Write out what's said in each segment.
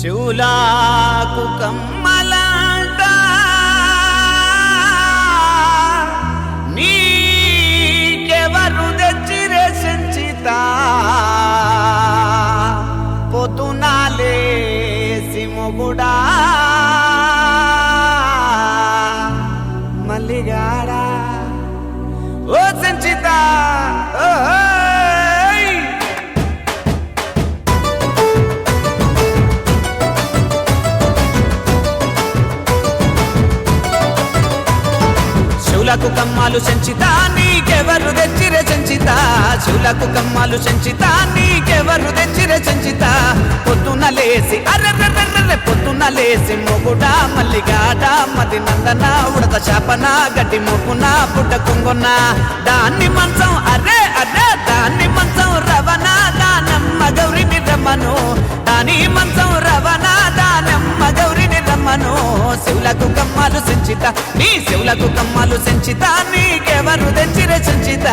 శివులాకు కమ్మలాట. నీకెవరు తెచ్చిరే సంచిత? పొద్దునాలేసి మొగుడా మల్లిగాడా? ఓ సంచితా. శివులకు కమ్మాలు సంచితా నీకెవరు తెచ్చిరే సంచిత శివులకు కమ్మాలు సంచిత నీకెవరు తెచ్చిరే సంచిత పొద్దున లేసి అర్రెర్రెర్రెర్రె పొద్దున లేసి మొగుడా మల్లిగాడ మది నందన ఉడత శాపన గడ్డి మొక్కున పుట్ట కుంగున దాన్ని మంచం అర్రే అర్రే దాన్ని మంచం రవణ దానమ్మ గౌరిని రమ్మను దాని మంచం శివులకు కమ్మాలు సంచిత నీ శివులకు కమ్మాలు సంచిత నీకెవరు తెచ్చిరే సంచిత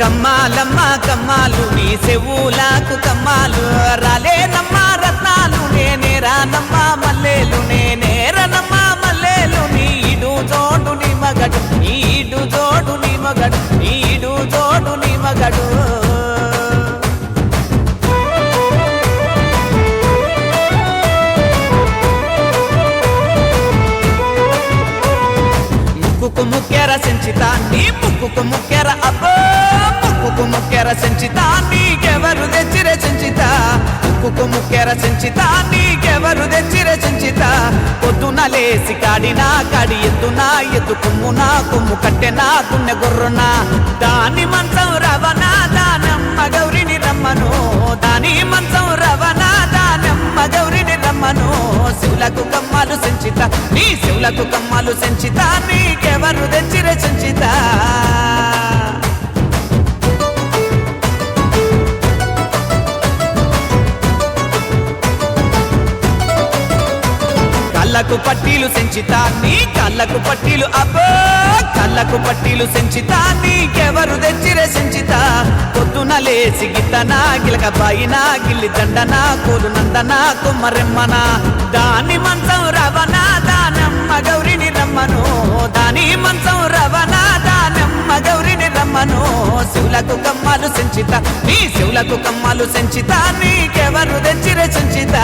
కమ్మాలమ్మ కమ్మాలు నీ చెవులకు కమ్మాలు. రాలేనమ్మ రత్నాలు నేనే రానమ్మ మల్లెలు నేనే రనమ్మ మల్లెలు. నీడు జోడు నీ మగడు నీ ఇడు జోడు నీ మగడు. ముక్కుకు ముక్కెర సెంచిత నీ ముక్కుకు ముక్కెర అబ్బో! ముక్కుకు ముక్కెర సెంచిత నీకెవరు తెచ్చిరే సెంచిత? ముక్కుకు ముక్కెర సెంచిత నీకెవరు తెచ్చిరే సెంచిత? పొద్దున లేసి కాడిన కాడి ఎత్తున ఎత్తు కుమ్మున కుమ్ము కట్టెన తున్నె గుర్రున. దాని మంచం రవణ దానమ్మ గౌరిని రమ్మను. దాని మంచం రవణ దానమ్మ గౌరిని రమ్మను. శివులకు కమ్మాలు సంచిత నీ కమ్మలు సంచిత నీకెవరు తెచ్చిరే సంచిత. కళ్ళకు పట్టీలు సెంచిత నీ కళ్ళకు పట్టీలు అబ్బో! కళ్ళకు పట్టీలు సెంచిత నీకెవరు తెచ్చిరే సెంచిత. పొద్దున లేచి గిట్టన గిలక బాయిన గిల్లి దండనా కోలు నందనా కుమ్మరెమ్మనా దాని మంచం రవనా దానమ్మ గౌరిని రమ్మను. దాని మంచం రవణ దానమ్మ గౌరిని రమ్మను. శివులకు కమ్మలు సంచిత నీ శివులకు కమ్మలు సంచిత నీకెవరు తెచ్చిరే సంచిత